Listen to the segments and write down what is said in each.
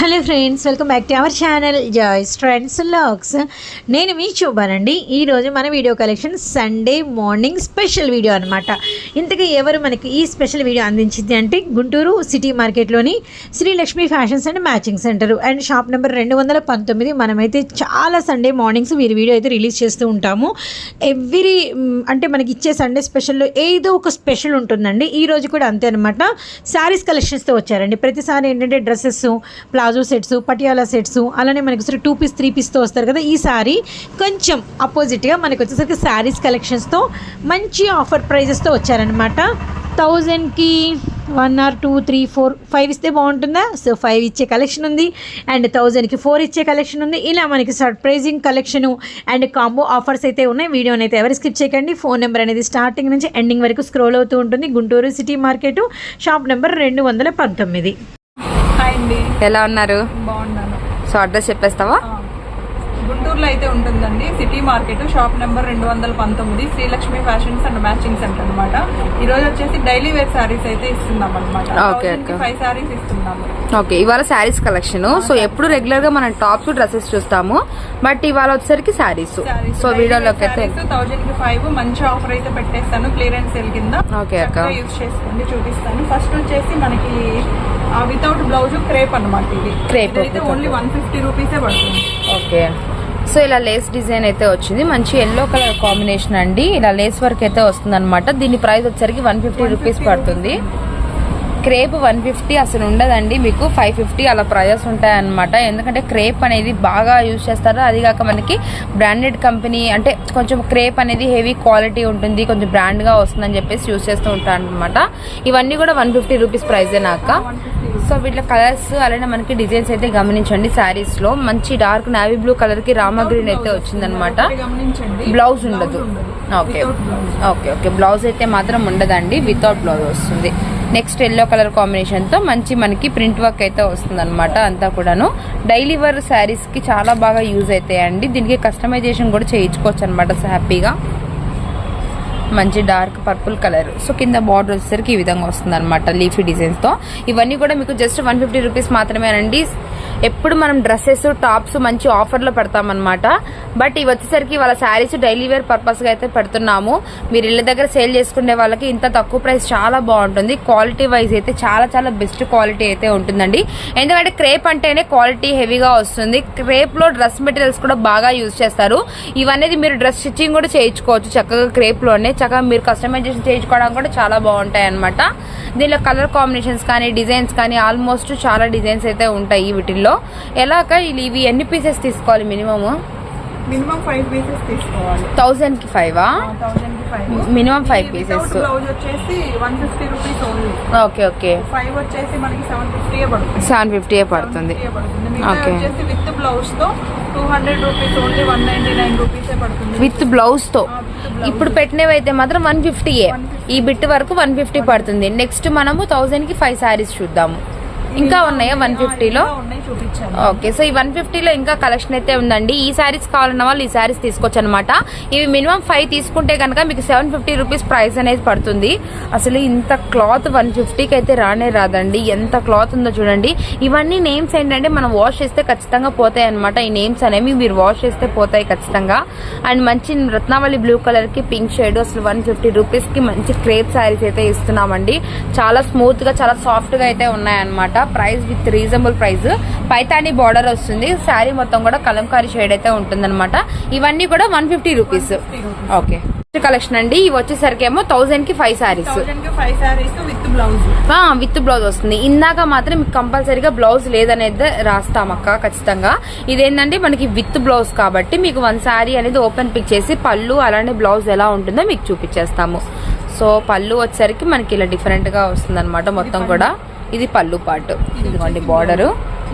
Hello friends welcome back to our channel Joys Trends Logs. నేను మీ చూపానండి ఈరోజు మన video collection Sunday morning special video అనమాట ఇంతకీ ఎవరు మనకి ఈ స్పెషల్ వీడియో అందించింది అంటే Guntur city మార్కెట్లోని Srilakshmi fashions and matching centre. And shop number రెండు వందల పంతొమ్మిది మనమైతే చాలా సండే మార్నింగ్స్ వీరి వీడియో అయితే రిలీజ్ చేస్తూ ఉంటాము. ఎవ్రీ అంటే మనకి ఇచ్చే సండే స్పెషల్లో ఏదో ఒక స్పెషల్ ఉంటుందండి. ఈ రోజు కూడా అంతే అనమాట శారీస్ కలెక్షన్స్తో వచ్చారండి. ప్రతిసారి ఏంటంటే dresses palazzo sets Patiala sets అలానే మనకి వచ్చి టూ పీస్ త్రీ పీస్తో వస్తారు కదా ఈ సారీ కొంచెం అపోజిట్గా మనకు వచ్చేసరికి శారీస్ కలెక్షన్స్తో మంచి ఆఫర్ ప్రైజెస్తో వచ్చారనమాట థౌజండ్కి one or two three four five ఇస్తే బాగుంటుందా? సో ఫైవ్ ఇచ్చే కలెక్షన్ ఉంది అండ్ థౌజండ్కి ఫోర్ ఇచ్చే కలెక్షన్ ఉంది. ఇలా మనకి surprising collection and combo offers అయితే ఉన్నాయి. వీడియోని అయితే ఎవరు స్కిప్ చేయకండి. ఫోన్ నెంబర్ అనేది స్టార్టింగ్ నుంచి ఎండింగ్ వరకు స్క్రోల్ అవుతూ ఉంటుంది. Guntur city market shop number రెండు వందల పంతొమ్మిది. ఎలా ఉన్నారు? బాగున్నాను. సో అడ్రస్ చెప్పేస్తావా? గుంటూరులో అయితే ఉంటుందండి. సిటీ మార్కెట్ షాప్ నెంబర్ రెండు వందల పంతొమ్మిది Srilakshmi fashions and matching centre అనమాట ఈ రోజు వచ్చేసి డైలీ వేర్ శారీస్ అయితే ఇస్తున్నాం అనమాట. ఫైవ్ శారీస్ ఇస్తున్నాము. ఓకే ఇవాళ శారీస్ కలెక్షన్. సో ఎప్పుడు రెగ్యులర్గా మనం టాప్స్ డ్రెస్సెస్ చూస్తాము. బట్ ఇవాళ వచ్చేసరికి శారీస్. సో వీడియోలోకి అయితే థౌజండ్కి ఫైవ్. మంచి ఆఫర్ అయితే పెట్టేస్తాను. క్లియరెన్స్ సేల్ కింద Okay, అక్క. యూస్ చేసుకోండి చూపిస్తాను. ఫస్ట్ వచ్చేసి మనకి వితౌట్ బ్లౌజ్ క్రేప్ అనమాట ఇది. Crepe, అయితే ఓన్లీ వన్ ఫిఫ్టీ రూపీసే పడుతుంది. ఓకే. సో ఇలా లేస్ డిజైన్ అయితే వచ్చింది. మంచి ఎల్లో కలర్ కాంబినేషన్ అండి. ఇలా లేస్ వర్క్ అయితే వస్తుంది అనమాట దీని ప్రైస్ వచ్చరికి వన్ ఫిఫ్టీ రూపీస్ పడుతుంది. క్రేప్ వన్ ఫిఫ్టీ అసలు ఉండదండి. మీకు ఫైవ్ ఫిఫ్టీ అలా ప్రైజెస్ ఉంటాయన్నమాట. ఎందుకంటే క్రేప్ అనేది బాగా యూజ్ చేస్తారు. అది కాక మనకి బ్రాండెడ్ కంపెనీ అంటే కొంచెం క్రేప్ అనేది హెవీ క్వాలిటీ ఉంటుంది. కొంచెం బ్రాండ్గా వస్తుందని చెప్పేసి యూజ్ చేస్తూ ఉంటారు అనమాట ఇవన్నీ కూడా వన్ ఫిఫ్టీ రూపీస్ ప్రైజే నాక సో వీటిలో కలర్స్ అలానే మనకి డిజైన్స్ అయితే గమనించండి. శారీస్లో మంచి డార్క్ నావీ బ్లూ కలర్కి రామా గ్రీన్ అయితే వచ్చిందనమాట బ్లౌజ్ ఉండదు. ఓకే. ఓకే ఓకే బ్లౌజ్ అయితే మాత్రం ఉండదండి. వితౌట్ బ్లౌజ్ వస్తుంది. నెక్స్ట్ ఎల్లో కలర్ కాంబినేషన్తో మంచి మనకి ప్రింట్ వర్క్ అయితే వస్తుంది అనమాట అంతా కూడాను. డైలీ వేర్ శారీస్కి చాలా బాగా యూజ్ అవుతాయండి. దీనికి కస్టమైజేషన్ కూడా చేయించుకోవచ్చు అనమాట హ్యాపీగా మంచి డార్క్ పర్పుల్ కలర్. సో కింద బార్డర్ వచ్చేసరికి ఈ విధంగా వస్తుంది అనమాట లీఫీ డిజైన్స్తో ఇవన్నీ కూడా మీకు జస్ట్ వన్ ఫిఫ్టీ రూపీస్ మాత్రమేనండి. ఎప్పుడు మనం డ్రెస్సెస్ టాప్స్ మంచి ఆఫర్లో పెడతామన్నమాట. బట్ ఇవి వచ్చేసరికి వాళ్ళ శారీస్ డైలీ వేర్ పర్పస్గా అయితే పెడుతున్నాము. మీరు ఇళ్ళ దగ్గర సేల్ చేసుకునే వాళ్ళకి ఇంత తక్కువ ప్రైస్ చాలా బాగుంటుంది. క్వాలిటీ వైజ్ అయితే చాలా చాలా బెస్ట్ క్వాలిటీ అయితే ఉంటుందండి. ఎందుకంటే క్రేప్ అంటేనే క్వాలిటీ హెవీగా వస్తుంది. క్రేప్లో డ్రెస్ మెటీరియల్స్ కూడా బాగా యూజ్ చేస్తారు. ఇవన్నీ మీరు డ్రెస్ స్టిచ్చింగ్ కూడా చేయించుకోవచ్చు చక్కగా క్రేప్లోనే. చక్కగా మీరు కస్టమైజేషన్ చేయించుకోవడానికి కూడా చాలా బాగుంటాయి అనమాట దీనిలో కలర్ కాంబినేషన్స్ కానీ డిజైన్స్ కానీ ఆల్మోస్ట్ చాలా డిజైన్స్ అయితే ఉంటాయి వీటిల్లో. ఎలాగ ఇవి ఎన్ని పీసెస్ తీసుకోవాలి మినిమమ్ మినిమం ఫైవ్ పీసెస్ తీసుకోవాలి. థౌజండ్కి ఫైవా థౌసండ్కి ఫైవ్. బ్లౌజ్ వచ్చేసి one fifty rupees only okay okay five వచ్చేసి మనకి సెవెన్ ఫిఫ్టీ పడుతుంది. సెవెన్ ఫిఫ్టీ పడుతుంది. 750 పడుతుంది. మిగతా Okay. వచ్చేసి with బ్లౌజ్తో two hundred rupees only one ninety nine రూపీసే పడుతుంది. విత్ బ్లౌజ్తో. ఇప్పుడు పెట్టినవి అయితే మాత్రం వన్ ఫిఫ్టీయే ఈ బిట్ వరకు వన్ ఫిఫ్టీ పడుతుంది. నెక్స్ట్ మనము థౌజండ్కి ఫైవ్ సారీస్ చూద్దాము. ఇంకా ఉన్నాయా? వన్ ఫిఫ్టీలో ఓకే సో ఈ వన్ ఫిఫ్టీలో ఇంకా కలెక్షన్ అయితే ఉందండి. ఈ శారీస్ కావాలన్న వాళ్ళు ఈ శారీస్ తీసుకోవచ్చు అనమాట ఇవి మినిమం ఫైవ్ తీసుకుంటే కనుక మీకు సెవెన్ ఫిఫ్టీ రూపీస్ ప్రైస్ అనేది పడుతుంది. అసలు ఇంత క్లాత్ వన్ ఫిఫ్టీకి అయితే రానే రాదండి. ఎంత క్లాత్ ఉందో చూడండి. ఇవన్నీ నేమ్స్ ఏంటంటే మనం వాష్ చేస్తే ఖచ్చితంగా పోతాయి అనమాట ఈ నేమ్స్ అనేవి మీరు వాష్ చేస్తే పోతాయి ఖచ్చితంగా. అండ్ మంచి రత్నావళి బ్లూ కలర్కి పింక్ షేడ్ అసలు వన్ ఫిఫ్టీ రూపీస్కి మంచి క్రేప్ శారీస్ అయితే ఇస్తున్నామండి. చాలా స్మూత్గా చాలా సాఫ్ట్గా అయితే ఉన్నాయన్నమాట. Price with reasonable price Paithani border వస్తుంది. శారీ మొత్తం కూడా కలంకారీ షేడ్ అయితే ఉంటుందన్నమాట. ఇవన్నీ కూడా one fifty rupees okay collection అండి. ఇవి వచ్చేసరికి ఏమో థౌసండ్కి five saris with blouse with blouse వస్తుంది. ఇందాక మాత్రం మీకు కంపల్సరీగా బ్లౌజ్ లేదనేది రాస్తాం అక్క ఖచ్చితంగా. ఇదేంటంటే మనకి విత్ బ్లౌజ్ కాబట్టి మీకు వన్ శారీ అనేది ఓపెన్ పిక్ చేసి పళ్ళు అలానే బ్లౌజ్ ఎలా ఉంటుందో మీకు చూపించేస్తాము సో పళ్ళు వచ్చేసరికి మనకి ఇలా డిఫరెంట్గా వస్తుంది మొత్తం కూడా. ఇది పళ్ళు పాటు. ఇదిగోండి బార్డర్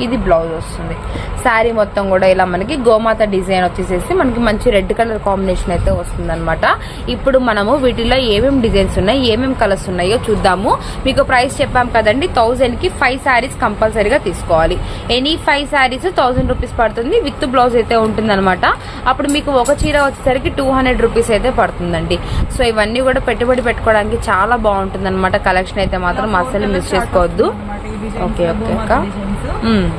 ఇది బ్లౌజ్ వస్తుంది. శారీ మొత్తం కూడా ఇలా మనకి గోమాత డిజైన్ వచ్చేసేసి మనకి మంచి రెడ్ కలర్ కాంబినేషన్ అయితే వస్తుంది ఇప్పుడు మనము వీటిలో ఏమేమి డిజైన్స్ ఉన్నాయి ఏమేమి కలర్స్ ఉన్నాయో చూద్దాము. మీకు ప్రైస్ చెప్పాం కదండి థౌజండ్కి ఫైవ్ శారీస్ కంపల్సరీగా తీసుకోవాలి. Any five saris thousand rupees పడుతుంది విత్ బ్లౌజ్ అయితే ఉంటుంది అప్పుడు మీకు ఒక చీర వచ్చేసరికి టూ హండ్రెడ్ రూపీస్ అయితే పడుతుందండి. సో ఇవన్నీ కూడా పెట్టుబడి పెట్టుకోవడానికి చాలా బాగుంటుంది అనమాట కలెక్షన్ అయితే మాత్రం అసలు మిస్ చేసుకోవద్దు. ఓకే ఓకే అక్క.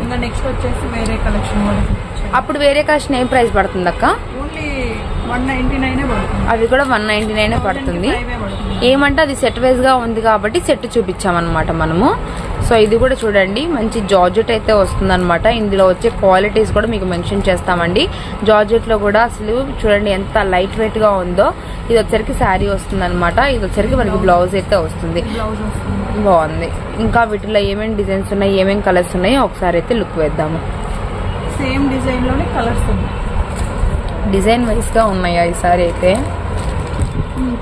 ఇంకా నెక్స్ట్ వచ్చేసి వేరే కలెక్షన్ కూడా చూపించాను అప్పుడు వేరే కాస్ట్ ఏం ప్రైస్ పడుతుంది అక్క? ఓన్లీ వన్ నైన్టీ నైన్ పడుతుంది. అవి కూడా వన్ నైన్టీ నైన్ పడుతుంది. ఏమంటే అది సెట్ వైజ్గా ఉంది కాబట్టి సెట్ చూపించామన్నమాట మనము. సో ఇది కూడా చూడండి మంచి జార్జెట్ అయితే వస్తుందన్నమాట. ఇందులో వచ్చే క్వాలిటీస్ కూడా మీకు మెన్షన్ చేస్తామండి. జార్జెట్లో కూడా అసలు చూడండి ఎంత లైట్ వెయిట్గా ఉందో. ఇది వచ్చరికి శారీ వస్తుందన్నమాట. ఇది వచ్చరికి మనకి బ్లౌజ్ అయితే వస్తుంది. బాగుంది. ఇంకా వీటిలో ఏమేమి డిజైన్స్ ఉన్నాయి ఏమేమి కలర్స్ ఉన్నాయో ఒకసారి అయితే లుక్ వేద్దాము. సేమ్ డిజైన్లోనే కలర్స్ ఉన్నాయి. డిజైన్ వైజ్గా ఉన్నాయా ఈ సారీ అయితే?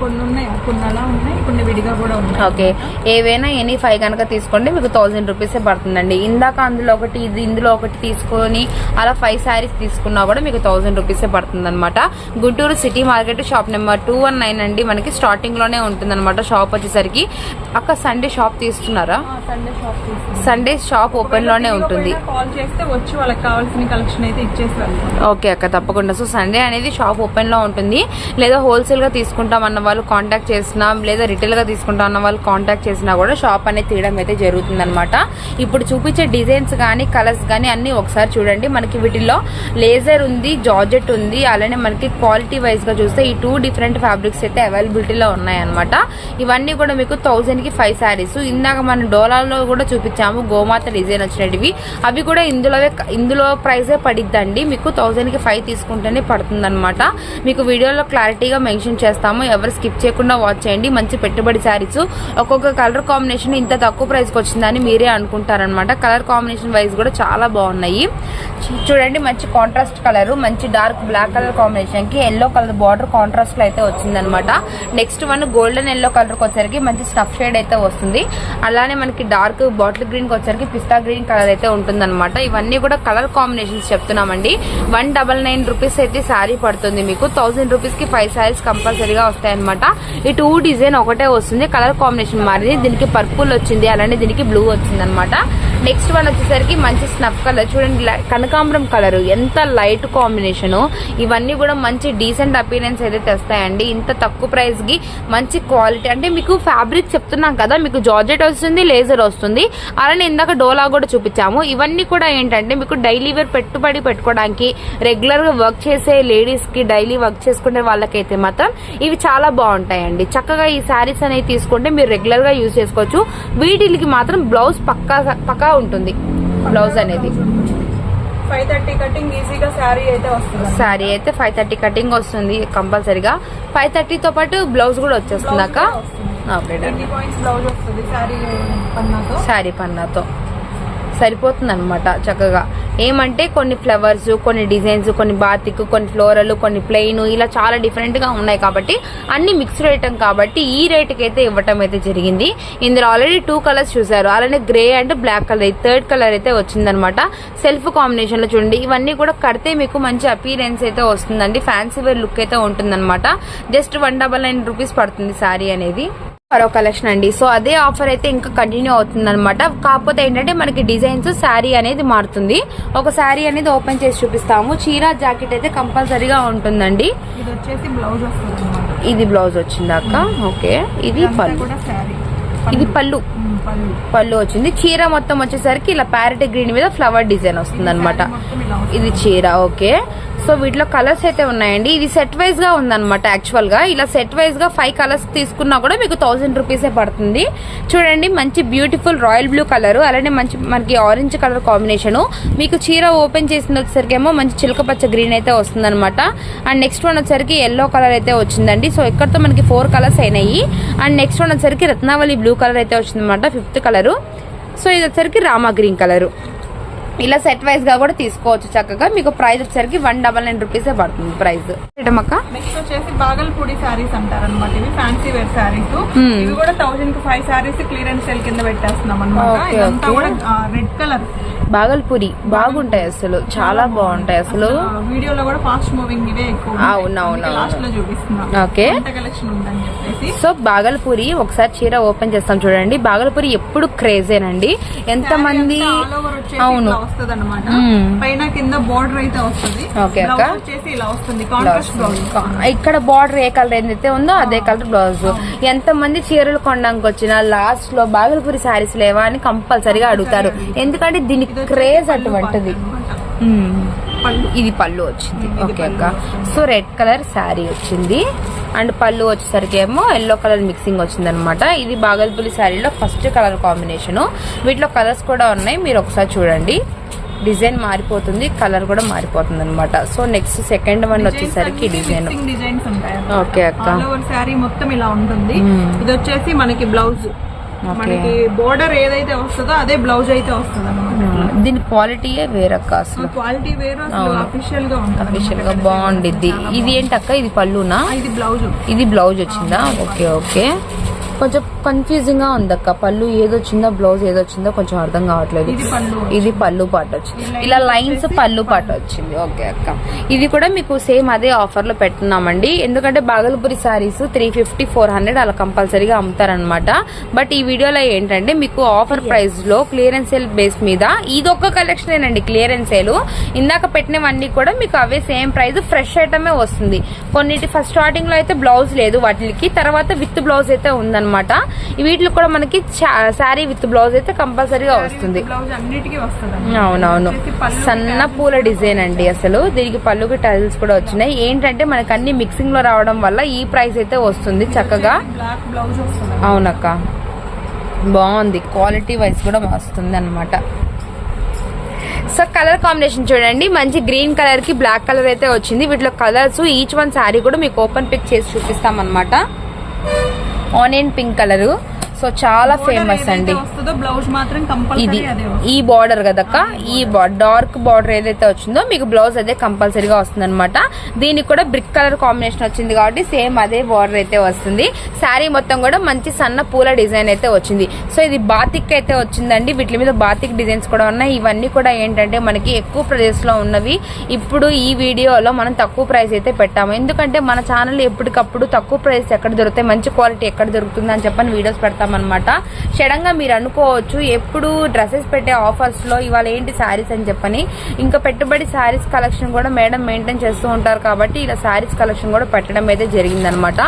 కొన్ని ఉన్నాయి కొన్ని అలా ఉన్నాయి కొన్ని విడిగా కూడా ఉన్నాయి. ఓకే. ఏవైనా ఎనీ ఫైవ్ కనుక తీసుకోండి మీకు థౌజండ్ రూపీసే పడుతుందండి. ఇందాక అందులో ఒకటి ఇది ఇందులో ఒకటి తీసుకొని అలా ఫైవ్ శారీస్ తీసుకున్నా కూడా మీకు థౌజండ్ రూపీసే పడుతుంది అనమాట Guntur city market shop number two one nine అండి. మనకి స్టార్టింగ్లోనే ఉంటుంది షాప్ వచ్చేసరికి. అక్క సండే షాప్ తీస్తున్నారా? సండే షాప్ తీసుకుంటాం సండే షాప్ ఓపెన్లోనే ఉంటుంది. కాల్ చేస్తే వచ్చి వాళ్ళకి కావాల్సిన కలెక్షన్ అయితే ఓకే అక్క తప్పకుండా. సో సండే అనేది షాప్ ఓపెన్లో ఉంటుంది. లేదా హోల్సేల్గా తీసుకుంటాం అన్న వాళ్ళు కాంటాక్ట్ చేసినా లేదా రిటైల్గా తీసుకుంటాం అన్న వాళ్ళు కాంటాక్ట్ చేసినా కూడా షాప్ అనేది తీయడం అయితే జరుగుతుంది అనమాట ఇప్పుడు చూపించే డిజైన్స్ కానీ కలర్స్ కానీ అన్నీ ఒకసారి చూడండి. మనకి వీటిల్లో లేజర్ ఉంది జార్జెట్ ఉంది అలానే మనకి క్వాలిటీ వైజ్గా చూస్తే ఈ టూ డిఫరెంట్ ఫ్యాబ్రిక్స్ అయితే అవైలబిలిటీలో ఉన్నాయన్నమాట. ఇవన్నీ కూడా మీకు థౌజండ్కి ఫైవ్ శారీస్ ఇందాక మనం డోలాలో కూడా చూపించాము గోమాత డిజైన్ వచ్చినవి అవి కూడా ఇందులో ఇందులో ప్రైజే పడిద్దండి. మీకు థౌజండ్కి ఫైవ్ తీసుకుంటేనే పడుతుంది మీకు వీడియోలో క్లారిటీగా మెన్షన్ చేస్తాము. ఎవరు స్కిప్ చేయకుండా వాచ్ చేయండి. మంచి పెట్టుబడి శారీస్. ఒక్కొక్క కలర్ కాంబినేషన్ ఇంత తక్కువ ప్రైస్కి వచ్చిందని మీరే అనుకుంటారనమాట కలర్ కాంబినేషన్ వైజ్ కూడా చాలా బాగున్నాయి. చూడండి మంచి కాంట్రాస్ట్ కలర్ మంచి డార్క్ బ్లాక్ కలర్ కాంబినేషన్కి ఎల్లో కలర్ బార్డర్ కాంట్రాస్ట్లో అయితే వచ్చిందనమాట నెక్స్ట్ వన్ గోల్డెన్ ఎల్లో కలర్కి వచ్చేసరికి వచ్చరికి మంచి స్టఫ్ షేడ్ అయితే వస్తుంది. అలానే మనకి డార్క్ బాటిల్ గ్రీన్కి వచ్చేసరికి వచ్చరికి పిస్తా గ్రీన్ కలర్ అయితే ఉంటుందన్నమాట. ఇవన్నీ కూడా కలర్ కాంబినేషన్స్ చెప్తున్నామండి. వన్ డబల్ నైన్ రూపీస్ అయితే శారీ పడుతుంది మీకు. థౌజండ్ రూపీస్కి ఫైవ్ శారీస్ కంపల్సరీగా వస్తాయన్నమాట ఈ టూ డిజైన్ ఒకటే వస్తుంది. కలర్ కాంబినేషన్ మారింది. దీనికి పర్పుల్ వచ్చింది. అలానే దీనికి బ్లూ వచ్చింది అనమాట నెక్స్ట్ వన్ వచ్చేసరికి మంచి స్నఫ్ కలర్ చూడండి కనకాంబరం కలర్ ఎంత లైట్ కాంబినేషన్ ఇవన్నీ కూడా మంచి డీసెంట్ అపీరెన్స్ అయితే తెస్తాయండి. ఇంత తక్కువ ప్రైస్కి మంచి క్వాలిటీ అంటే మీకు ఫ్యాబ్రిక్ చెప్తున్నాం కదా మీకు జార్జెట్ వస్తుంది లేజర్ వస్తుంది. అలానే ఇందాక డోలా కూడా చూపించాము. ఇవన్నీ కూడా ఏంటంటే మీకు డైలీ వేర్ పెట్టుబడి పెట్టుకోవడానికి రెగ్యులర్గా వర్క్ చేసే లేడీస్కి డైలీ వర్క్ చేసుకునే వాళ్ళకైతే మాత్రం ఇవి చాలా బాగుంటాయండి. చక్కగా ఈ శారీస్ అనేవి తీసుకుంటే మీరు రెగ్యులర్గా యూజ్ చేసుకోవచ్చు. వీటికి మాత్రం బ్లౌజ్ పక్కా పక్కా ఉంటుంది. బ్లౌజ్ అనేది. ఫైవ్ థర్టీ కటింగ్ ఈజీగా శారీ అయితే వస్తుంది. శారీ అయితే ఫైవ్ థర్టీ కటింగ్ వస్తుంది కంపల్సరీగా. ఫైవ్ థర్టీతో పాటు బ్లౌజ్ కూడా వచ్చేస్తుంది అక్క. శారీ పన్నాతో? సరిపోతుంది అనమాట చక్కగా. ఏమంటే కొన్ని ఫ్లవర్స్ కొన్ని డిజైన్స్ కొన్ని బాతిక్ కొన్ని ఫ్లోరల్ కొన్ని ప్లెయిన్ ఇలా చాలా డిఫరెంట్గా ఉన్నాయి కాబట్టి అన్ని మిక్స్డ్ ఐటమ్ కాబట్టి ఈ రేట్కి అయితే ఇవ్వటం అయితే జరిగింది. ఇందులో ఆల్రెడీ టూ కలర్స్ చూసారు. అలానే grey and black colour third colour అయితే వచ్చిందనమాట సెల్ఫ్ కాంబినేషన్లో చూడండి ఇవన్నీ కూడా కడితే మీకు మంచి అపీరెన్స్ అయితే వస్తుందండి. ఫ్యాన్సీ వేర్ లుక్ అయితే ఉంటుందన్నమాట. Just one double nine rupees పడుతుంది శారీ అనేది. మరో కలెక్షన్ అండి. సో అదే ఆఫర్ అయితే ఇంకా కంటిన్యూ అవుతుంది అనమాట కాకపోతే ఏంటంటే మనకి డిజైన్స్ శారీ అనేది మారుతుంది. ఒక శారీ అనేది ఓపెన్ చేసి చూపిస్తాము. చీర జాకెట్ అయితే కంపల్సరీగా ఉంటుందండి. ఇది వచ్చేసి బ్లౌజ్ వస్తుంది అనమాట ఇది బ్లౌజ్ వచ్చిందాక? ఓకే. ఇది పళ్ళు. ఇది పళ్ళు. పళ్ళు. వచ్చింది. చీర మొత్తం వచ్చేసరికి ఇలా ప్యారెట్ గ్రీన్ మీద ఫ్లవర్ డిజైన్ వస్తుంది. అనమాట. ఇది చీర. ఓకే. సో వీటిలో కలర్స్ అయితే ఉన్నాయండి. ఇది సెట్ వైజ్గా ఉందన్నమాట యాక్చువల్గా. ఇలా సెట్ వైజ్గా ఫైవ్ కలర్స్ తీసుకున్నా కూడా మీకు థౌసండ్ రూపీసే పడుతుంది. చూడండి మంచి బ్యూటిఫుల్ రాయల్ బ్లూ కలర్ అలానే మంచి మనకి ఆరెంజ్ కలర్ కాంబినేషన్ మీకు చీర ఓపెన్ చేసిన వచ్చేసరికేమో మంచి చిలుక పచ్చ గ్రీన్ అయితే వస్తుంది అనమాట అండ్ నెక్స్ట్ వన్ వచ్చేసరికి ఎల్లో కలర్ అయితే వచ్చిందండి. సో ఇక్కడతో మనకి ఫోర్ కలర్స్ అయినాయి. అండ్ నెక్స్ట్ వన్ వచ్చేసరికి రత్నావళి బ్లూ కలర్ అయితే వచ్చింది అనమాట ఫిఫ్త్ కలరు సో ఇది వచ్చేసరికి రామా గ్రీన్ కలరు ఇలా సెట్ వైజ్గా కూడా తీసుకోవచ్చు చక్కగా. మీకు ప్రైస్ వచ్చేసరికి వన్ డబల్ నైన్ రూపీసే పడుతుంది ప్రైస్ నెక్స్ట్ వచ్చేసి బాగల్పూడి శారీస్ అంటారు అనమాట ఇవి ఫ్యాన్సీ వేర్ శారీస్ Hmm. ఇవి కూడా థౌసండ్కి ఫైవ్ శారీస్ క్లియరెన్స్ సేల్ కింద పెట్టేస్తున్నాం అనమాట ఇదంతా. కూడా రెడ్ కలర్ బాగల్పూరి బాగుంటాయి అసలు. చాలా బాగుంటాయి అసలు. వీడియోలో కూడా ఫాస్ట్ మూవింగ్ ఇవే ఎక్కువ అవును, అవును, లాస్ట్లో చూపిస్తున్నా. ఓకే ఎంత కలెక్షన్ ఉందని చెప్పేసి. సో బాగల్పూరి ఒకసారి చీర ఓపెన్ చేస్తాం చూడండి. బాగల్పూరి ఎప్పుడు క్రేజేనండి ఎంత మంది వచ్చేసి అవును. ఇలా వస్తుంది అనమాట మ్మ్. పైన కింద బోర్డర్ అయితే వస్తుంది. వచ్చేసి ఇలా వస్తుంది. Contrast blouse. ఇక్కడ బార్డర్ ఏ కలర్ ఏదైతే ఉందో అదే కలర్ బ్లౌజ్. ఎంత మంది చీరలు కొనడానికి వచ్చినా లాస్ట్లో బాగలపూరి శారీస్ లేవా అని కంపల్సరీగా అడుగుతారు. ఎందుకంటే దీని క్రేజ్ అటువంటిది. ఇది పళ్ళు వచ్చింది. ఓకే అక్క. సో రెడ్ కలర్ శారీ వచ్చింది. అండ్ పళ్ళు వచ్చేసరికి ఏమో ఎల్లో కలర్ మిక్సింగ్ వచ్చింది అనమాట ఇది బాగల్పూలి శారీలో ఫస్ట్ కలర్ కాంబినేషన్. వీటిలో కలర్స్ కూడా ఉన్నాయి. మీరు ఒకసారి చూడండి. డిజైన్ మారిపోతుంది. కలర్ కూడా మారిపోతుంది అనమాట సో నెక్స్ట్ సెకండ్ వన్ వచ్చేసరికి డిజైన్. డిజైన్స్ ఉంటాయి ఓకే అక్క. శారీ మొత్తం ఇలా ఉంటుంది. ఇది వచ్చేసి మనకి బ్లౌజ్. మనకి బోర్డర్ ఏదైతే వస్తుందో అదే బ్లౌజ్ అయితే వస్తుంది అనమాట దీని క్వాలిటీయే వేరక్క అసలు? క్వాలిటీ వేరు. అఫీషియల్గా ఉంటుంది అఫీషియల్గా బాగుండిద్ది. ఇది ఏంటక్క ఇది పళ్ళునా? ఇది బ్లౌజ్ ఇది బ్లౌజ్ వచ్చిందా? ఓకే ఓకే కొంచెం కన్ఫ్యూజింగ్గా ఉందక్క పళ్ళు ఏదొచ్చిందో బ్లౌజ్ ఏదొచ్చిందో కొంచెం అర్థం కావట్లేదు. ఇది పళ్ళు. ఇది పాట వచ్చింది. ఇలా లైన్స్ పళ్ళు పాట వచ్చింది. ఓకే అక్క. ఇది కూడా మీకు సేమ్ అదే ఆఫర్లో పెట్టున్నామండి. ఎందుకంటే Bhagalpuri saris three fifty four hundred అలా కంపల్సరీగా అమ్ముతారనమాట బట్ ఈ వీడియోలో ఏంటంటే మీకు ఆఫర్ ప్రైస్లో క్లియరెన్స్ సేల్ బేస్ మీద ఇదొక్క కలెక్షన్ ఏనండి క్లియరెన్స్ సేల్ ఇందాక పెట్టినవన్నీ కూడా మీకు అవే సేమ్ ప్రైస్ ఫ్రెష్ ఐటమే వస్తుంది. కొన్నిటి ఫస్ట్ స్టార్టింగ్లో అయితే బ్లౌజ్ లేదు వాటికి తర్వాత విత్ బ్లౌజ్ అయితే ఉందన్నమాట. వీటిలో కూడా మనకి శారీ విత్ బ్లౌజ్ అయితే కంపల్సరీగా వస్తుంది. అవునవును. సన్న పూల డిజైన్ అండి అసలు. దీనికి పళ్ళుకి టైల్స్ కూడా వచ్చినాయి. ఏంటంటే మనకి అన్ని మిక్సింగ్లో రావడం వల్ల ఈ ప్రైస్ అయితే వస్తుంది చక్కగా. అవునక్క. బాగుంది. క్వాలిటీ వైజ్ కూడా వస్తుంది అనమాట సో కలర్ కాంబినేషన్ చూడండి. మంచి గ్రీన్ కలర్కి బ్లాక్ కలర్ అయితే వచ్చింది. వీటిలో కలర్స్ ఈచ్ వన్ శారీ కూడా మీకు ఓపెన్ పిక్ చేసి చూపిస్తాం అనమాట ఆనియన్ పింక్ కలరు. సో చాలా ఫేమస్ అండి. బ్లౌజ్ మాత్రం ఇది ఈ బార్డర్ కదక్క? ఈ డార్క్ బార్డర్ ఏదైతే వచ్చిందో మీకు బ్లౌజ్ అదే కంపల్సరీగా వస్తుంది అనమాట దీనికి కూడా బ్రిక్ కలర్ కాంబినేషన్ వచ్చింది కాబట్టి సేమ్ అదే బార్డర్ అయితే వస్తుంది. శారీ మొత్తం కూడా మంచి సన్న పూల డిజైన్ అయితే వచ్చింది. సో ఇది బాతిక్ అయితే వచ్చిందండి. వీటి మీద బాతిక్ డిజైన్స్ కూడా ఉన్నాయి. ఇవన్నీ కూడా ఏంటంటే మనకి ఎక్కువ ప్రైస్లో ఉన్నవి. ఇప్పుడు ఈ వీడియోలో మనం తక్కువ ప్రైస్ అయితే పెట్టాము. ఎందుకంటే మన ఛానల్ ఎప్పటికప్పుడు తక్కువ ప్రైస్ ఎక్కడ దొరుకుతాయి మంచి క్వాలిటీ ఎక్కడ దొరుకుతుంది అని చెప్పని వీడియోస్ అనమాట షడంగా మీరు అనుకోవచ్చు ఎప్పుడు డ్రెస్సెస్ పెట్టే ఆఫర్స్లో ఇవాళ ఏంటి శారీస్ అని చెప్పని. ఇంకా పెట్టుబడి శారీస్ కలెక్షన్ కూడా మేడం మెయింటైన్ చేస్తూ ఉంటారు కాబట్టి ఇలా శారీస్ కలెక్షన్ కూడా పెట్టడం అయితే జరిగిందనమాట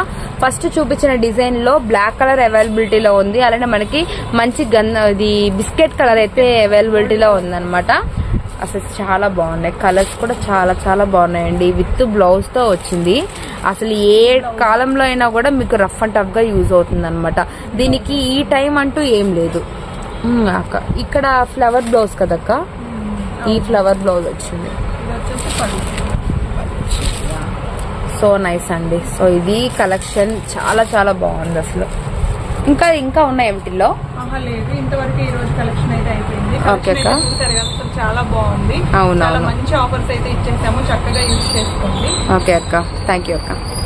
ఫస్ట్ చూపించిన డిజైన్లో బ్లాక్ కలర్ అవైలబిలిటీలో ఉంది. అలానే మనకి మంచి గన్ ఇది బిస్కెట్ కలర్ అయితే అవైలబిలిటీలో ఉందన్నమాట. అసలు చాలా బాగున్నాయి. కలర్స్ కూడా చాలా చాలా బాగున్నాయండి. విత్ బ్లౌజ్తో వచ్చింది. అసలు ఏ కాలంలో అయినా కూడా మీకు రఫ్ అండ్ టఫ్గా యూజ్ అవుతుందనమాట దీనికి ఈ టైం అంటూ ఏం లేదు. అక్క ఇక్కడ ఫ్లవర్ బ్లౌజ్ కదక్క? ఈ ఫ్లవర్ బ్లౌజ్ వచ్చింది. సో నైస్ అండి. సో ఇది కలెక్షన్ చాలా చాలా బాగుంది అసలు. ఇంకా ఇంకా ఉన్నాయి వీటిల్లో? లేదు. ఇంతవరకు ఈ రోజు కలెక్షన్ అయితే అయిపోయింది. ఓకే అక్క. చాలా బాగుంది. మంచి ఆఫర్స్ అయితే ఇచ్చేసాము. చక్కగా యూజ్ చేసుకోండి. ఓకే అక్క. థ్యాంక్ యూ అక్క.